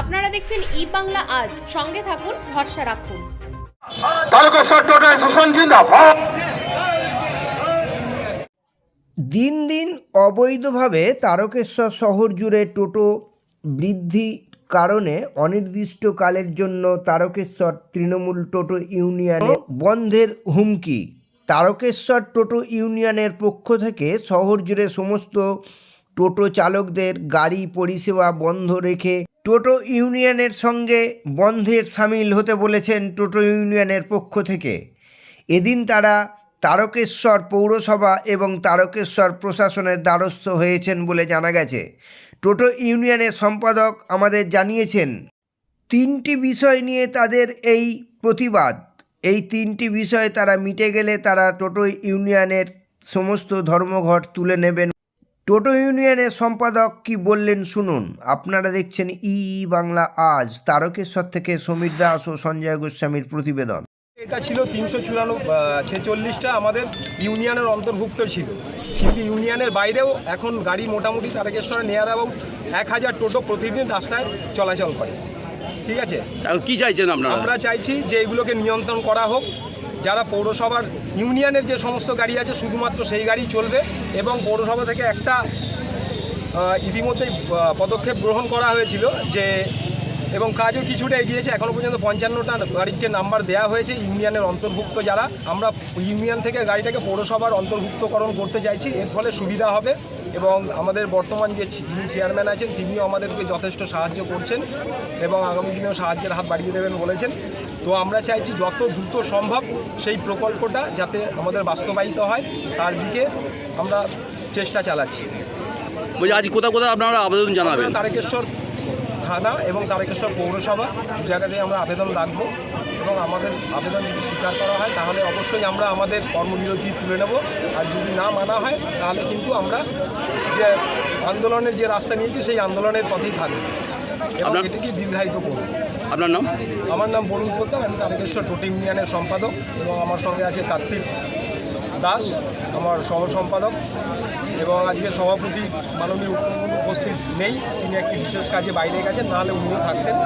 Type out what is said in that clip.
আপনারা দেখছেন ই বাংলা আজ। সঙ্গে থাকুন ভরসা রাখুন। তারকেশ্বর টোটো অ্যাসোসিয়েশন জিন্দাবাদ। দিন দিন অবৈধভাবে তারকেশ্বর শহর জুড়ে টোটো বৃদ্ধি কারণে অনির্দিষ্টকালের জন্য তারকেশ্বর তৃণমূল টোটো ইউনিয়নে বন্ধের হুমকি। তারকেশ্বর টোটো ইউনিয়নের পক্ষ থেকে শহর জুড়ে সমস্ত টোটো চালকদের গাড়ি পরিষেবা বন্ধ রেখে টোটো ইউনিয়নের সঙ্গে বন্ধের সামিল হতে বলেছেন টোটো ইউনিয়নের পক্ষ থেকে। এদিন তারা তারকেশ্বর পৌরসভা এবং তারকেশ্বর প্রশাসনের দ্বারস্থ হয়েছেন বলে জানা গেছে। টোটো ইউনিয়নের সম্পাদক আমাদের জানিয়েছেন, তিনটি বিষয় নিয়ে তাদের এই প্রতিবাদ। এই তিনটি বিষয় তারা মিটে গেলে তারা টোটো ইউনিয়নের সমস্ত ধর্মঘট তুলে নেবেন টোটো ইউনিয়নের সম্পাদক কি বললেন শুনুন। আপনারা দেখছেন ই বাংলা আজ তারকেশ্বর থেকে সমীর দাস ও সঞ্জয় গোস্বামীর প্রতিবেদন। এটা ছিল তিনশো চুরানব্বই ছেচল্লিশটা আমাদের ইউনিয়নের অন্তর্ভুক্ত ছিল। কিন্তু ইউনিয়নের বাইরেও এখন গাড়ি মোটামুটি তারকেশ্বরে নিয়ার অ্যাবাউট এক হাজার টোটো প্রতিদিন রাস্তায় চলাচল করে। ঠিক আছে? কি চাইছেন আপনারা? আমরা চাইছি যে এগুলোকে নিয়ন্ত্রণ করা হোক যারা পৌরসভার ইউনিয়নের যে সমস্ত গাড়ি আছে, শুধুমাত্র সেই গাড়ি চলবে এবং পৌরসভা থেকে একটা ইতিমধ্যেই পদক্ষেপ গ্রহণ করা হয়েছিল যে, এবং কাজও কিছুটা এগিয়েছে এখনও পর্যন্ত পঞ্চান্নটা গাড়িকে নাম্বার দেওয়া হয়েছে ইউনিয়নের অন্তর্ভুক্ত যারা। আমরা ইউনিয়ন থেকে গাড়িটাকে পৌরসভার অন্তর্ভুক্তকরণ করতে চাইছি। এর ফলে সুবিধা হবে। এবং আমাদের বর্তমান যে যিনি চেয়ারম্যান আছেন তিনিও আমাদেরকে যথেষ্ট সাহায্য করছেন এবং আগামী দিনেও সাহায্যের হাত বাড়িয়ে দেবেন বলেছেন। তো আমরা চাইছি যত দ্রুত সম্ভব সেই প্রকল্পটা যাতে আমাদের বাস্তবায়িত হয় তার দিকে আমরা চেষ্টা চালাচ্ছি। বলছি আজ কোথাও কোথাও আপনারা আবেদন জানাবেন? তারকেশ্বর থানা এবং তারকেশ্বর পৌরসভা দু জায়গাতেই আমরা আবেদন রাখব এবং আমাদের আবেদন যদি স্বীকার করা হয় তাহলে অবশ্যই আমরা আমাদের কর্মবিরতি তুলে নেব। আর যদি না মানা হয় তাহলে কিন্তু আমরা যে আন্দোলনের যে রাস্তা নিয়েছি সেই আন্দোলনের পথেই থাকব। এবং এটাকে দীর্ঘায়িত করব। আপনার নাম? আমার নাম বরুণ প্রতাপ আমি তারকেশ্বর টোটি ইউনিয়নের সম্পাদক এবং আমার সঙ্গে আছে কার্তিক দাস, আমার সহ সম্পাদক এবং আজকে সভাপতি মাননীয় উপস্থিত নেই। তিনি একটি বিশেষ কাজে বাইরে গেছেন, নাহলে উনিও থাকছেন।